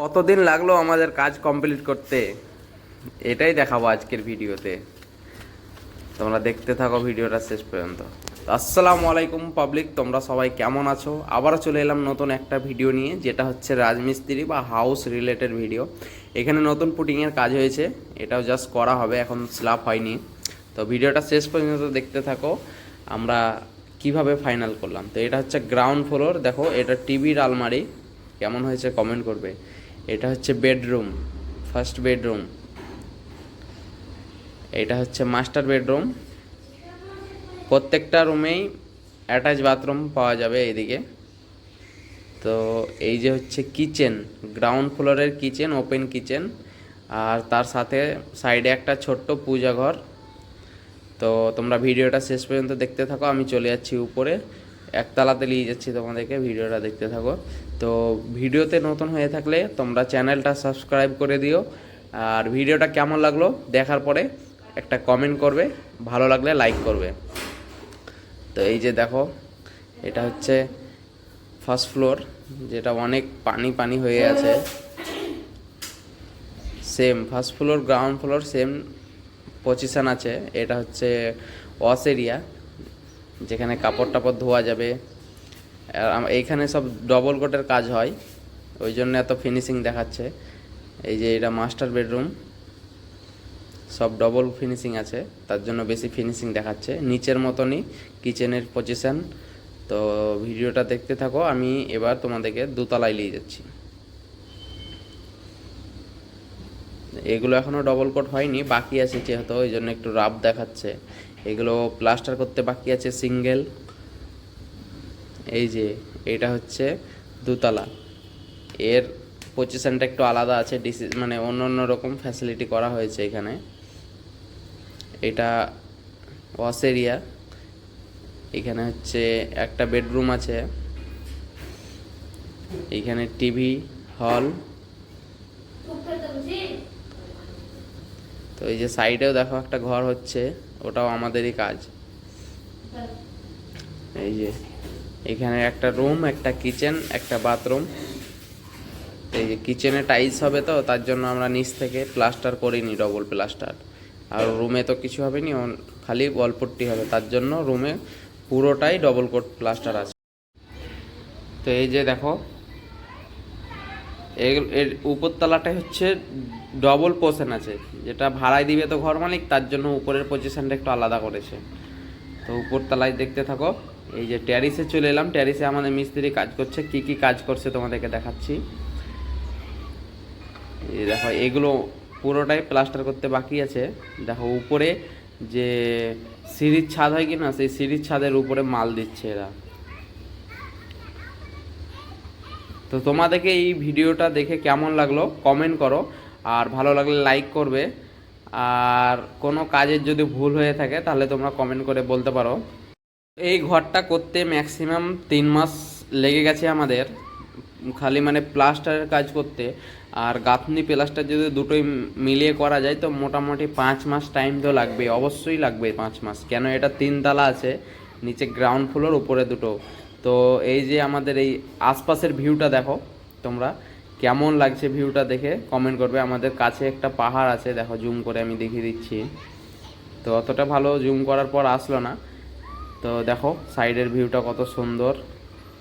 কতদিন লাগল আমাদের কাজ কমপ্লিট করতে? এটাই দেখাবো আজকের ভিডিওতে। তোমরা দেখতে থাকো ভিডিওটা শেষ পর্যন্ত। আসসালামু আলাইকুম পাবলিক, তোমরা সবাই কেমন আছো? আবারও চলে এলাম নতুন একটা ভিডিও নিয়ে, যেটা হচ্ছে রাজমিস্ত্রি বা হাউস রিলেটেড ভিডিও এখানে নতুন পুটিংয়ের কাজ হয়েছে, এটাও জাস্ট করা হবে, এখন স্ল্যাব হয়নি। তো ভিডিওটা শেষ পর্যন্ত দেখতে থাকো, আমরা কীভাবে ফাইনাল করলাম। তো এটা হচ্ছে গ্রাউন্ড ফ্লোর দেখো, এটা টিভির আলমারি। কেমন হয়েছে কমেন্ট করবে। এটা হচ্ছে বেডরুম ফার্স্ট বেডরুম। এটা হচ্ছে মাস্টার বেডরুম। প্রত্যেকটা রুমেই অ্যাটাচ বাথরুম পাওয়া যাবে এইদিকে। তো এই যে হচ্ছে কিচেন গ্রাউন্ড ফ্লোরের কিচেন ওপেন কিচেন আর তার সাথে সাইডে একটা ছোট্ট পূজা ঘর। তো তোমরা ভিডিওটা শেষ পর্যন্ত দেখতে থাকো, আমি চলে যাচ্ছি উপরে। একতলাতে নিয়ে যাচ্ছি তোমাদেরকে, ভিডিওটা দেখতে থাকো। তো ভিডিওতে নতুন হয়ে থাকলে তোমরা চ্যানেলটা সাবস্ক্রাইব করে দিও। আর ভিডিওটা কেমন লাগল দেখার পরে একটা কমেন্ট করবে, ভালো লাগলে লাইক করবে। তো এই যে দেখো, এটা হচ্ছে ফার্স্ট ফ্লোর যেটা অনেক পানি পানি হয়ে আছে। Same first floor ground floor same position আছে। এটা হচ্ছে ওয়াশ এরিয়া যেখানে কাপড় টাপড় ধোয়া যাবে। এইখানে সব ডবল কোটের কাজ হয়। ওই জন্য এত ফিনিশিং দেখাচ্ছে। এই যে এটা মাস্টার বেডরুম সব ডবল ফিনিশিং আছে। তার জন্য বেশি ফিনিশিং দেখাচ্ছে। নিচের মতনই কিচেনের পজিশন তো ভিডিওটা দেখতে থাকো। আমি এবার তোমাদেরকে দোতলায় নিয়ে যাচ্ছি। এগুলো এখনও ডবল কোট হয়নি, বাকি আছে যেহেতু ওই জন্য একটু রাফ দেখাচ্ছে। এগুলো প্লাস্টার করতে বাকি আছে সিঙ্গেল এই যে, এটা হচ্ছে দুতলা। এর পজিশনটা একটু আলাদা আছে, ডিসি মানে অন্য অন্য রকম ফ্যাসিলিটি করা হয়েছে এখানে। এটা ওয়াশ এরিয়া। এখানে হচ্ছে একটা বেডরুম আছে। এখানে টিভি হল তো এই যে সাইডেও দেখো একটা ঘর হচ্ছে, ওটাও আমাদেরই কাজ। এই যে, এখানে একটা রুম, একটা কিচেন, একটা বাথরুম। এই যে কিচেনে টাইলস হবে তো, তার জন্য আমরা নিচ থেকে প্লাস্টার করিনি, ডবল প্লাস্টার। আর রুমে তো কিছু হবে নি খালি গল্পট্টি হবে, তার জন্য রুমে পুরোটাই ডবল কোট প্লাস্টার আছে। তো এই যে দেখো এর- উপরতলাটাই হচ্ছে ডবল পোর্শন আছে। যেটা ভাড়ায় দিবে তো ঘর মালিক, তার জন্য উপরের পজিশনটা একটু আলাদা করেছে। তো উপরতলায় দেখতে থাকো, এই যে ট্যারিসে চলে এলাম। ট্যারিসে আমাদের মিস্ত্রি কাজ করছে, কি কি কাজ করছে তোমাদেরকে দেখাচ্ছি। এই দেখো, এগুলো পুরোটাই প্লাস্টার করতে বাকি আছে। দেখো, উপরে যে সিঁড়ির ছাদ হয় কি না সেই সিঁড়ির ছাদের উপরে মাল দিচ্ছে এরা। তো তোমাদেরকে এই ভিডিওটা দেখে কেমন লাগল? কমেন্ট করো। আর ভালো লাগলে লাইক করবে। আর কোনো কাজের যদি ভুল হয়ে থাকে, তাহলে তোমরা কমেন্ট করে বলতে পারো। এই ঘরটা করতে ম্যাক্সিমাম তিন মাস লেগে গেছে আমাদের। খালি মানে প্লাস্টারের কাজ করতে। আর গাঁথনি প্লাস্টার যদি দুটোই মিলিয়ে করা যায়, তো মোটামুটি পাঁচ মাস টাইম তো লাগবে অবশ্যই লাগবে পাঁচ মাস। কেন? এটা তিনতলা আছে। নিচে গ্রাউন্ড ফ্লোর উপরে দুটো। তো এই যে আমাদের এই আশপাশের ভিউটা দেখো তোমরা, কেমন লাগছে ভিউটা দেখে কমেন্ট করবে। আমাদের কাছে একটা পাহাড় আছে, দেখো জুম করে আমি দেখিয়ে দিচ্ছি। তো অতটা ভালো জুম করার পর আসলো না। তো দেখো সাইডের ভিউটা কত সুন্দর,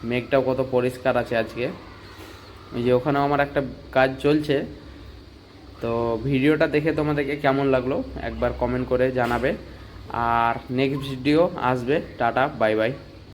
মেঘটাও কত পরিষ্কার আছে আজকে। এই যে ওখানেও আমার একটা কাজ চলছে। তো ভিডিওটা দেখে তোমাদেরকে কেমন লাগল একবার কমেন্ট করে জানাবে। আর নেক্সট ভিডিও আসবে, টাটা বাই বাই